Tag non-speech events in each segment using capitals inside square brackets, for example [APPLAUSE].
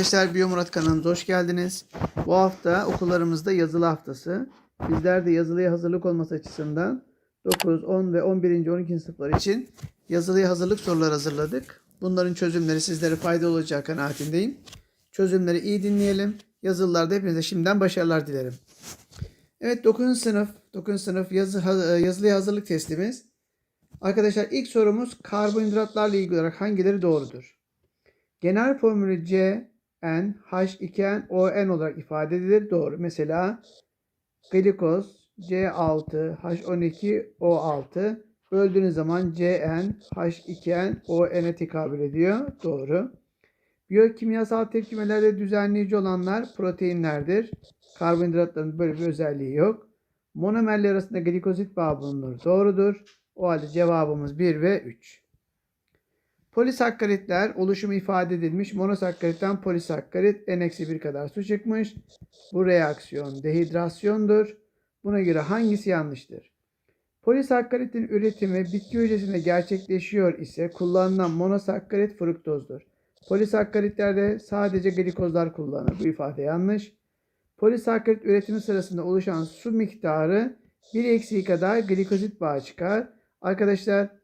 Arkadaşlar Biyo Murat kanalımıza hoş geldiniz. Bu hafta okullarımızda yazılı haftası. Bizler de yazılıya hazırlık olması açısından 9, 10 ve 11. 12. sınıflar için yazılıya hazırlık soruları hazırladık. Bunların çözümleri sizlere faydalı olacağı kanaatindeyim. Çözümleri iyi dinleyelim. Yazılılarda hepinize şimdiden başarılar dilerim. Evet 9. sınıf 9. sınıf yazı, yazılıya hazırlık testimiz. Arkadaşlar ilk sorumuz karbonhidratlarla ilgili olarak hangileri doğrudur? Genel formülü C, N, H2N, ON olarak ifade edilir. Doğru. Mesela glikoz C6, H12, O6 böldüğünüz zaman CN, H2N, ON'e tekabül ediyor. Doğru. Biyokimyasal tepkimelerde düzenleyici olanlar proteinlerdir. Karbonhidratların böyle bir özelliği yok. Monomerler arasında glikozit bağı bulunur. Doğrudur. O halde cevabımız 1 ve 3. Polisakkaritler oluşumu ifade edilmiş. Monosakkaritten polisakkarit n-1 kadar su çıkmış. Bu reaksiyon dehidrasyondur. Buna göre hangisi yanlıştır? Polisakkaritin üretimi bitki hücresinde gerçekleşiyor ise kullanılan monosakkarit fruktozdur. Polisakkaritlerde sadece glikozlar kullanılır. Bu ifade yanlış. Polisakkarit üretimi sırasında oluşan su miktarı 1 eksiği kadar glikozit bağı çıkar. Arkadaşlar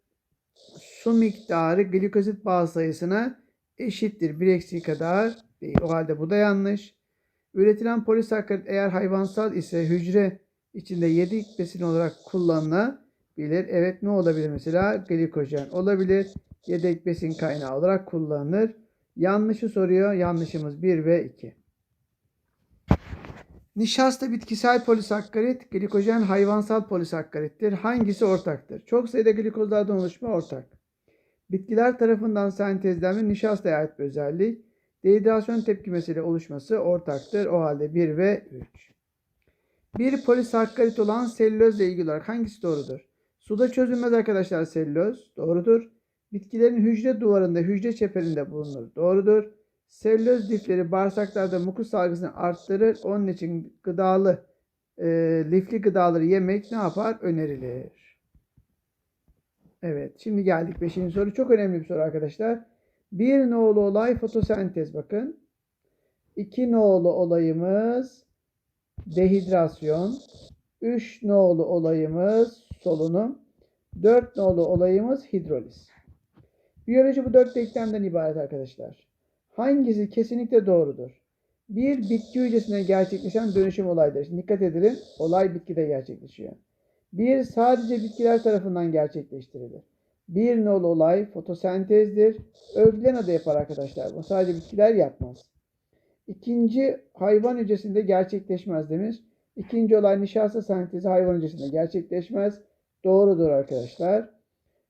su miktarı glikozit bağ sayısına eşittir. 1 eksiği kadar değil. O halde bu da yanlış. Üretilen polisakkarit eğer hayvansal ise hücre içinde yedek besin olarak kullanılabilir. Evet ne olabilir mesela? Glikojen olabilir. Yedek besin kaynağı olarak kullanılır. Yanlışı soruyor. Yanlışımız 1 ve 2. Nişasta bitkisel polisakkarit, glikojen hayvansal polisakkarittir. Hangisi ortaktır? Çok sayıda glikozlardan oluşma ortak. Bitkiler tarafından sentezlenme nişastaya ait bir özellik. Dehidrasyon tepkimesiyle oluşması ortaktır. O halde 1 ve 3. Bir polisakkarit olan selülozla ilgili olarak hangisi doğrudur? Suda çözülmez arkadaşlar selüloz. Doğrudur. Bitkilerin hücre duvarında, hücre çeperinde bulunur. Doğrudur. Selüloz lifleri bağırsaklarda mukus salgısını arttırır. Onun için gıdalı, e, lifli gıdaları yemek ne yapar? Önerilir. Evet, şimdi geldik 5. soru. Çok önemli bir soru arkadaşlar. Bir nolu olay fotosentez bakın. İki nolu olayımız dehidrasyon. Üç nolu olayımız solunum. Dört nolu olayımız hidroliz. Biyoloji bu dört denklemden ibaret arkadaşlar. Hangisi kesinlikle doğrudur? Bir bitki hücresine gerçekleşen dönüşüm olayıdır. Şimdi dikkat edelim. Olay bitkide gerçekleşiyor. Bir sadece bitkiler tarafından gerçekleştirilir. Bir nol olay fotosentezdir. Örgülen adı yapar arkadaşlar. Bu sadece bitkiler yapmaz. İkinci hayvan hücresinde gerçekleşmez demiş. İkinci olay nişasta sentezi hayvan hücresinde gerçekleşmez. Doğrudur arkadaşlar.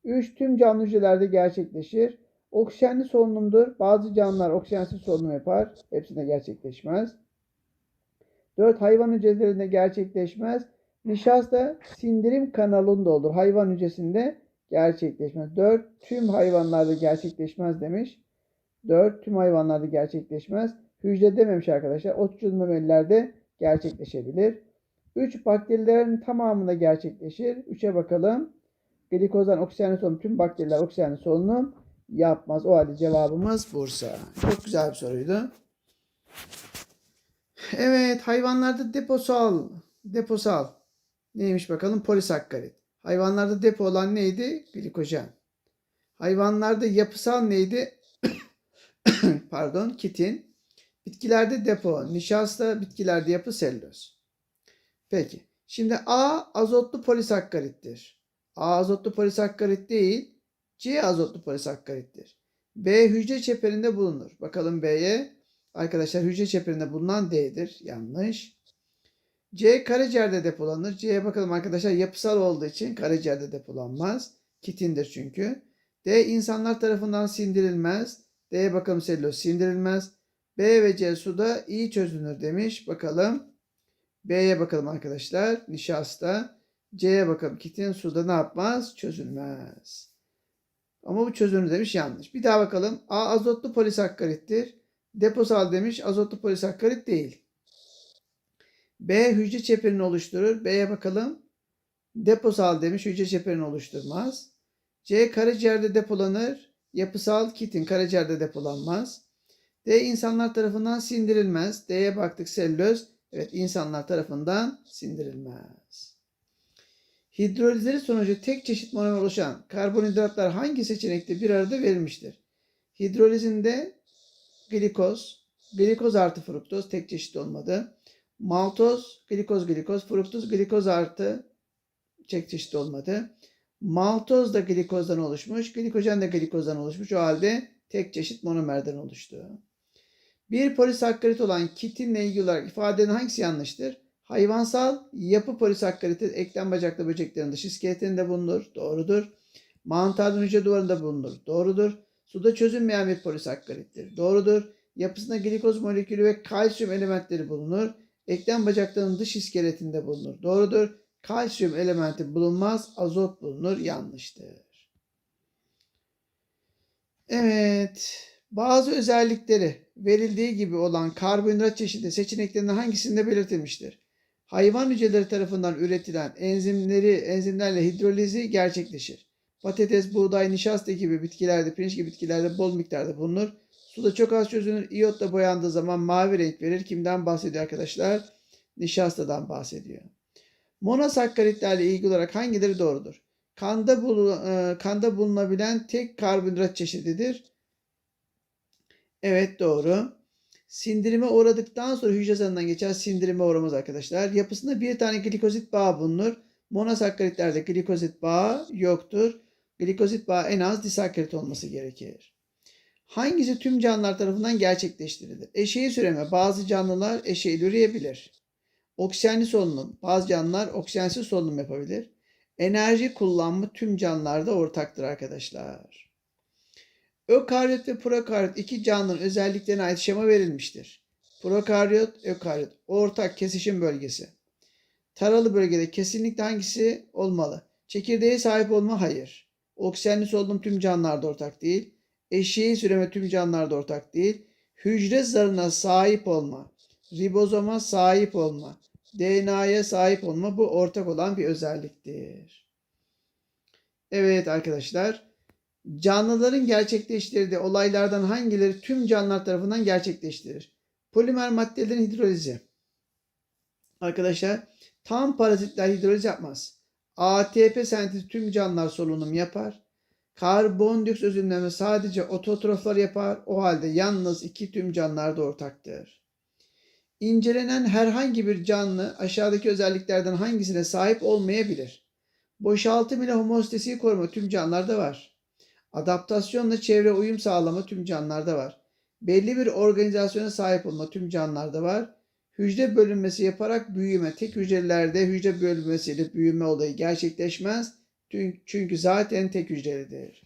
Üç tüm canlı hücrelerde gerçekleşir. Oksijenli solunumdur. Bazı canlılar oksijensiz solunum yapar. Hepsinde gerçekleşmez. 4. Hayvan hücrelerinde gerçekleşmez. Nişasta sindirim kanalında olur. Hayvan hücresinde gerçekleşmez. 4. Tüm hayvanlarda gerçekleşmez demiş. 4. Tüm hayvanlarda gerçekleşmez. Hücre dememiş arkadaşlar. Otçul memelilerde gerçekleşebilir. 3. Bakterilerin tamamında gerçekleşir. 3'e bakalım. Glikozdan oksijenli solunum tüm bakteriler oksijenli solunum yapmaz. O halde cevabımız Bursa. Çok güzel bir soruydu. Evet hayvanlarda deposal deposal neymiş bakalım polisakkarit. Hayvanlarda depo olan neydi? Glikojen. Hayvanlarda yapısal neydi? [COUGHS] Pardon kitin. Bitkilerde depo. Nişasta bitkilerde yapı selüloz. Peki. Şimdi A azotlu polisakkarittir. A azotlu polisakkarit değil. C azotlu polisakkarittir. B hücre çeperinde bulunur. Bakalım B'ye. Arkadaşlar hücre çeperinde bulunan D'dir. Yanlış. C karaciğerde depolanır. C'ye bakalım arkadaşlar yapısal olduğu için karaciğerde depolanmaz. Kitindir çünkü. D insanlar tarafından sindirilmez. D'ye bakalım selüloz sindirilmez. B ve C suda iyi çözünür demiş. Bakalım. B'ye bakalım arkadaşlar. Nişasta. C'ye bakalım. Kitin suda ne yapmaz? Çözülmez. Ama bu çözünür demiş yanlış. Bir daha bakalım. A azotlu polisakkarittir. Deposal demiş. Azotlu polisakkarit değil. B hücre çeperini oluşturur. B'ye bakalım. Deposal demiş. Hücre çeperini oluşturmaz. C karaciğerde depolanır. Yapısal kitin karaciğerde depolanmaz. D insanlar tarafından sindirilmez. D'ye baktık selüloz. Evet insanlar tarafından sindirilmez. Hidrolizleri sonucu tek çeşit monomer oluşan karbonhidratlar hangi seçenekte bir arada verilmiştir? Hidrolizinde glikoz, glikoz artı fruktoz tek çeşit olmadı. Maltoz, glikoz, glikoz, fruktoz, glikoz artı tek çeşit olmadı. Maltoz da glikozdan oluşmuş, glikojen de glikozdan oluşmuş. O halde tek çeşit monomerden oluştu. Bir polisakkarit olan kitinle ilgili olarak ifade edilen hangisi yanlıştır? Hayvansal yapı polisakkariti eklem bacaklı böceklerin dış iskeletinde bulunur. Doğrudur. Mantarın hücre duvarında bulunur. Doğrudur. Suda çözünmeyen bir polisakkarittir. Doğrudur. Yapısında glikoz molekülü ve kalsiyum elementleri bulunur. Eklem bacaklarının dış iskeletinde bulunur. Doğrudur. Kalsiyum elementi bulunmaz. Azot bulunur. Yanlıştır. Evet. Bazı özellikleri verildiği gibi olan karbonhidrat çeşidi seçeneklerinden hangisinde belirtilmiştir? Hayvan hücreleri tarafından üretilen enzimleri enzimlerle hidrolizi gerçekleşir. Patates, buğday, nişasta gibi bitkilerde, pirinç gibi bitkilerde bol miktarda bulunur. Suda çok az çözünür. İyotla boyandığı zaman mavi renk verir. Kimden bahsediyor arkadaşlar? Nişastadan bahsediyor. Monosakkaritlerle ilgili olarak hangileri doğrudur? Kanda, bulu, e, kanda bulunabilen tek karbonhidrat çeşididir. Evet doğru. Sindirime uğradıktan sonra hücre zarından geçer sindirime uğramaz arkadaşlar. Yapısında bir tane glikozit bağı bulunur. Monosakkaritlerde glikozit bağı yoktur. Glikozit bağı en az disakkarit olması gerekir. Hangisi tüm canlılar tarafından gerçekleştirilir? Eşeği süreme bazı canlılar eşeği üreyebilir. Oksijenli solunum bazı canlılar oksijensiz solunum yapabilir. Enerji kullanımı tüm canlılarda ortaktır arkadaşlar. Ökaryot ve prokaryot iki canlının özelliklerine ait şema verilmiştir. Prokaryot, ökaryot ortak kesişim bölgesi. Taralı bölgede kesinlikle hangisi olmalı? Çekirdeğe sahip olma hayır. Oksijenli solunum tüm canlılarda ortak değil. Eşeği süreme tüm canlılarda ortak değil. Hücre zarına sahip olma. Ribozoma sahip olma. DNA'ya sahip olma bu ortak olan bir özelliktir. Evet arkadaşlar. Canlıların gerçekleştirdiği olaylardan hangileri tüm canlılar tarafından gerçekleştirilir? Polimer maddelerin hidrolizi. Arkadaşlar tam parazitler hidroliz yapmaz. ATP sentezi tüm canlılar solunum yapar. Karbondioksit özümleme sadece ototroflar yapar. O halde yalnız iki tüm canlılarda ortaktır. İncelenen herhangi bir canlı aşağıdaki özelliklerden hangisine sahip olmayabilir? Boşaltım ile homostasiyi koruma tüm canlılarda var. Adaptasyonla çevre uyum sağlama tüm canlılarda var. Belli bir organizasyona sahip olma tüm canlılarda var. Hücre bölünmesi yaparak büyüme tek hücrelerde hücre bölünmesiyle büyüme olayı gerçekleşmez. Çünkü zaten tek hücrelidir.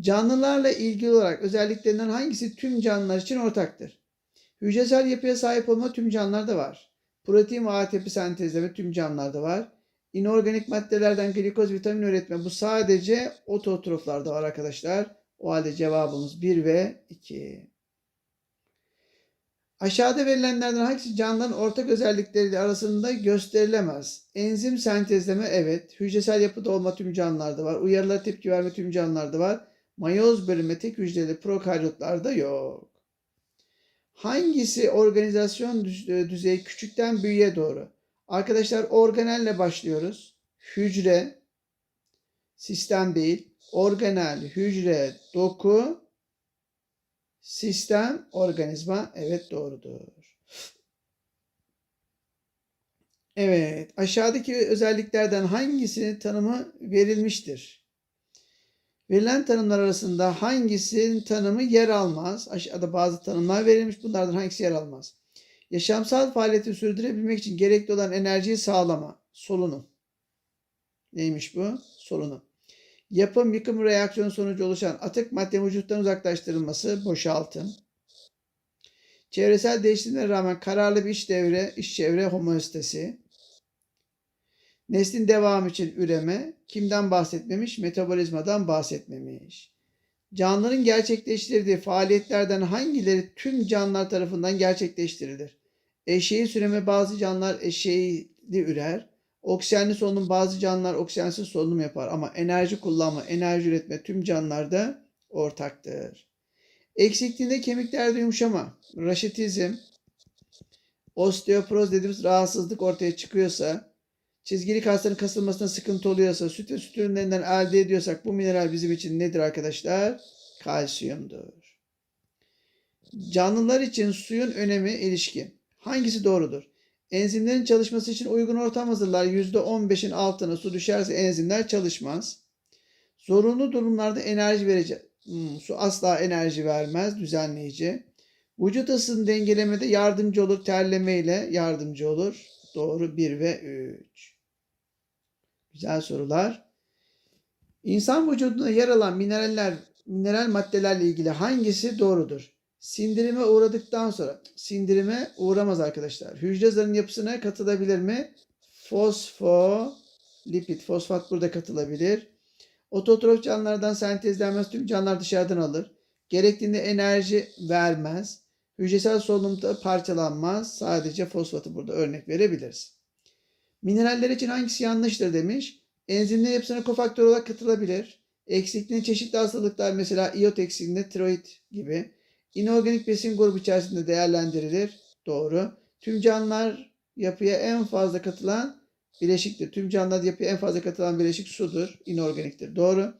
Canlılarla ilgili olarak özelliklerinden hangisi tüm canlılar için ortaktır? Hücresel yapıya sahip olma tüm canlılarda var. Protein ve ATP sentezleme tüm canlılarda var. İnorganik maddelerden glikoz, vitamin üretme bu sadece ototroflarda var arkadaşlar. O halde cevabımız 1 ve 2. Aşağıda verilenlerden hangisi canlıların ortak özellikleri arasında gösterilemez? Enzim sentezleme evet. Hücresel yapıda olma tüm canlılarda var. Uyarılara tepki verme tüm canlılarda var. Mayoz bölünme tek hücreli prokaryotlarda yok. Hangisi organizasyon düzeyi küçükten büyüğe doğru? Arkadaşlar organelle başlıyoruz. Hücre, sistem değil. Organel, hücre, doku, sistem, organizma. Evet doğrudur. Evet, aşağıdaki özelliklerden hangisinin tanımı verilmiştir? Verilen tanımlar arasında hangisinin tanımı yer almaz? Aşağıda bazı tanımlar verilmiş. Bunlardan hangisi yer almaz? Yaşamsal faaliyeti sürdürebilmek için gerekli olan enerjiyi sağlama. Solunum. Neymiş bu? Solunum. Yapım yıkım reaksiyonu sonucu oluşan atık madde vücuttan uzaklaştırılması, boşaltım. Çevresel değişimlere rağmen kararlı bir iç devre, iç çevre homeostasi. Neslin devamı için üreme. Kimden bahsetmemiş? Metabolizmadan bahsetmemiş. Canlıların gerçekleştirdiği faaliyetlerden hangileri tüm canlılar tarafından gerçekleştirilir? Eşeği süreme bazı canlılar eşeği ürer. Oksijenli solunum bazı canlılar oksijensiz solunum yapar ama enerji kullanma, enerji üretme tüm canlılarda ortaktır. Eksikliğinde kemiklerde yumuşama, raşitizm, osteoporoz dediğimiz rahatsızlık ortaya çıkıyorsa, çizgili kasların kasılmasına sıkıntı oluyorsa, süt ve süt ürünlerinden elde ediyorsak bu mineral bizim için nedir arkadaşlar? Kalsiyumdur. Canlılar için suyun önemi ilişkin. Hangisi doğrudur? Enzimlerin çalışması için uygun ortam hazırlar. %15'in altına su düşerse enzimler çalışmaz. Zorunlu durumlarda enerji verici. Hmm, su asla enerji vermez. Düzenleyici. Vücut ısısını dengelemede yardımcı olur. Terleme ile yardımcı olur. Doğru 1 ve 3. Güzel sorular. İnsan vücudunda yer alan mineraller, mineral maddelerle ilgili hangisi doğrudur? Sindirime uğradıktan sonra sindirime uğramaz arkadaşlar. Hücre zarının yapısına katılabilir mi? Fosfolipid, fosfat burada katılabilir. Ototrof canlılardan sentezlenmez tüm canlılar dışarıdan alır. Gerektiğinde enerji vermez. Hücresel solunumda parçalanmaz. Sadece fosfatı burada örnek verebiliriz. Mineraller için hangisi yanlıştır demiş. Enzimlerin yapısına kofaktör olarak katılabilir. Eksikliğinde çeşitli hastalıklar mesela iot eksikliğinde tiroid gibi. İnorganik besin grubu içerisinde değerlendirilir. Doğru. Tüm canlılar yapıya en fazla katılan bileşiktir. Tüm canlılar yapıya en fazla katılan bileşik sudur. İnorganiktir. Doğru.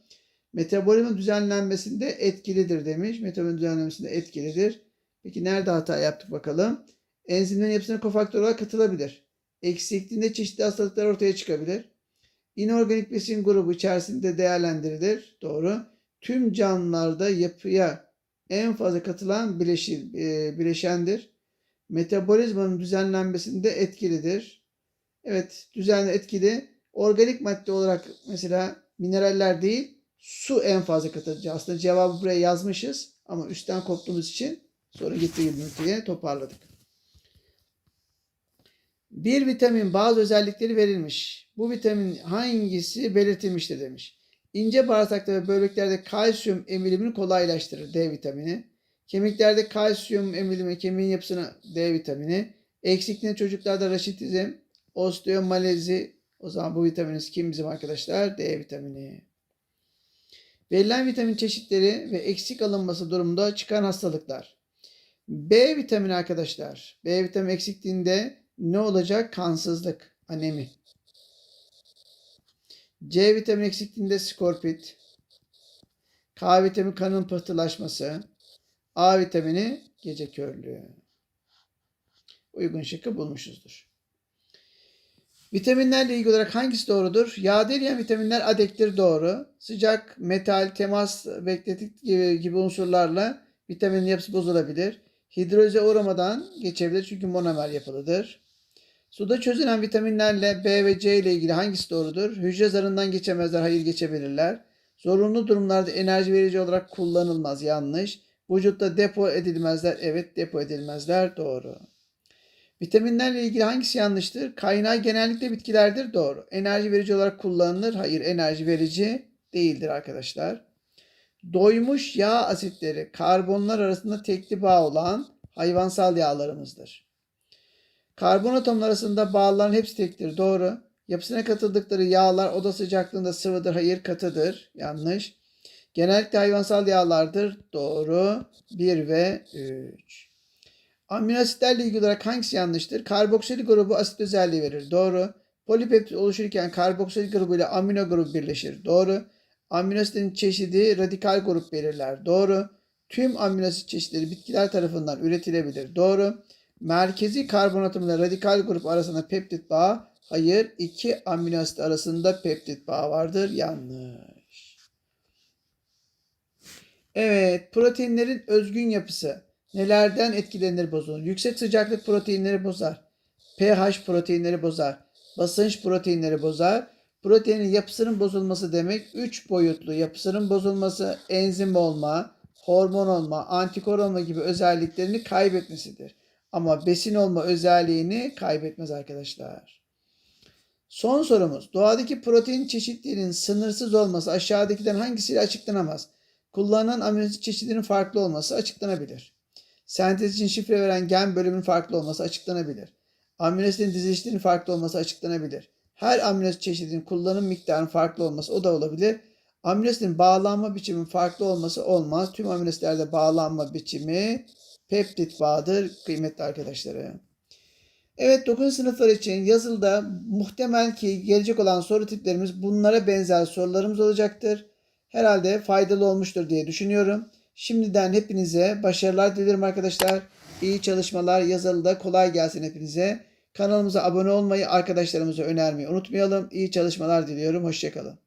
Metabolizma düzenlenmesinde etkilidir demiş. Metabolizma düzenlenmesinde etkilidir. Peki nerede hata yaptık bakalım? Enzimlerin yapısına kofaktör olarak katılabilir. Eksikliğinde çeşitli hastalıklar ortaya çıkabilir. İnorganik besin grubu içerisinde değerlendirilir. Doğru. Tüm canlılarda yapıya en fazla katılan bileşir, e, bileşendir. Metabolizmanın düzenlenmesinde etkilidir. Evet, düzenli etkili. Organik madde olarak mesela mineraller değil, su en fazla katılıcı. Aslında cevabı buraya yazmışız ama üstten koptuğumuz için sonra gitti diye toparladık. Bir vitamin bazı özellikleri verilmiş. Bu vitamin hangisi belirtilmiştir demiş. İnce bağırsakta ve böbreklerde kalsiyum emilimini kolaylaştırır D vitamini. Kemiklerde kalsiyum emilimi, kemiğin yapısına D vitamini. Eksikliğinde çocuklarda raşitizm, osteomalezi. O zaman bu vitaminimiz kim bizim arkadaşlar? D vitamini. Verilen vitamin çeşitleri ve eksik alınması durumunda çıkan hastalıklar. B vitamini arkadaşlar. B vitamini eksikliğinde ne olacak? Kansızlık, anemi. C vitamini eksikliğinde skorpit. K vitamini kanın pıhtılaşması. A vitamini gece körlüğü. Uygun şıkkı bulmuşuzdur. Vitaminlerle ilgili olarak hangisi doğrudur? Yağda eriyen vitaminler adektir doğru. Sıcak, metal, temas, bekletik gibi, gibi unsurlarla vitaminin yapısı bozulabilir. Hidrolize uğramadan geçebilir çünkü monomer yapılıdır. Suda çözülen vitaminlerle B ve C ile ilgili hangisi doğrudur? Hücre zarından geçemezler, hayır geçebilirler. Zorunlu durumlarda enerji verici olarak kullanılmaz, yanlış. Vücutta depo edilmezler, evet depo edilmezler, doğru. Vitaminlerle ilgili hangisi yanlıştır? Kaynağı genellikle bitkilerdir, doğru. Enerji verici olarak kullanılır, hayır enerji verici değildir arkadaşlar. Doymuş yağ asitleri karbonlar arasında tekli bağ olan hayvansal yağlarımızdır. Karbon atomları arasında bağların hepsi tektir. Doğru. Yapısına katıldıkları yağlar oda sıcaklığında sıvıdır. Hayır katıdır. Yanlış. Genellikle hayvansal yağlardır. Doğru. 1 ve 3. Amino asitlerle ilgili olarak hangisi yanlıştır? Karboksil grubu asit özelliği verir. Doğru. Polipeptit oluşurken karboksil grubu ile amino grubu birleşir. Doğru. Amino asitin çeşidi radikal grup belirler. Doğru. Tüm amino asit çeşitleri bitkiler tarafından üretilebilir. Doğru. Merkezi karbon atomu radikal grup arasında peptit bağı. Hayır. iki amino asit arasında peptit bağı vardır. Yanlış. Evet. Proteinlerin özgün yapısı. Nelerden etkilenir bozulur? Yüksek sıcaklık proteinleri bozar. pH proteinleri bozar. Basınç proteinleri bozar. Proteinin yapısının bozulması demek 3 boyutlu yapısının bozulması, enzim olma, hormon olma, antikor olma gibi özelliklerini kaybetmesidir. Ama besin olma özelliğini kaybetmez arkadaşlar. Son sorumuz. Doğadaki protein çeşitliliğinin sınırsız olması aşağıdakilerin hangisiyle açıklanamaz? Kullanılan aminoasit çeşidinin farklı olması açıklanabilir. Sentez için şifre veren gen bölümünün farklı olması açıklanabilir. Aminoasitin dizilişlerinin farklı olması açıklanabilir. Her aminoasit çeşidinin kullanım miktarının farklı olması o da olabilir. Amino asitin bağlanma biçimi farklı olması olmaz. Tüm amino asitlerde bağlanma biçimi peptit bağıdır kıymetli arkadaşlarım. Evet 9. sınıflar için yazılıda muhtemel ki gelecek olan soru tiplerimiz bunlara benzer sorularımız olacaktır. Herhalde faydalı olmuştur diye düşünüyorum. Şimdiden hepinize başarılar dilerim arkadaşlar. İyi çalışmalar yazılıda kolay gelsin hepinize. Kanalımıza abone olmayı, arkadaşlarımıza önermeyi unutmayalım. İyi çalışmalar diliyorum. Hoşçakalın.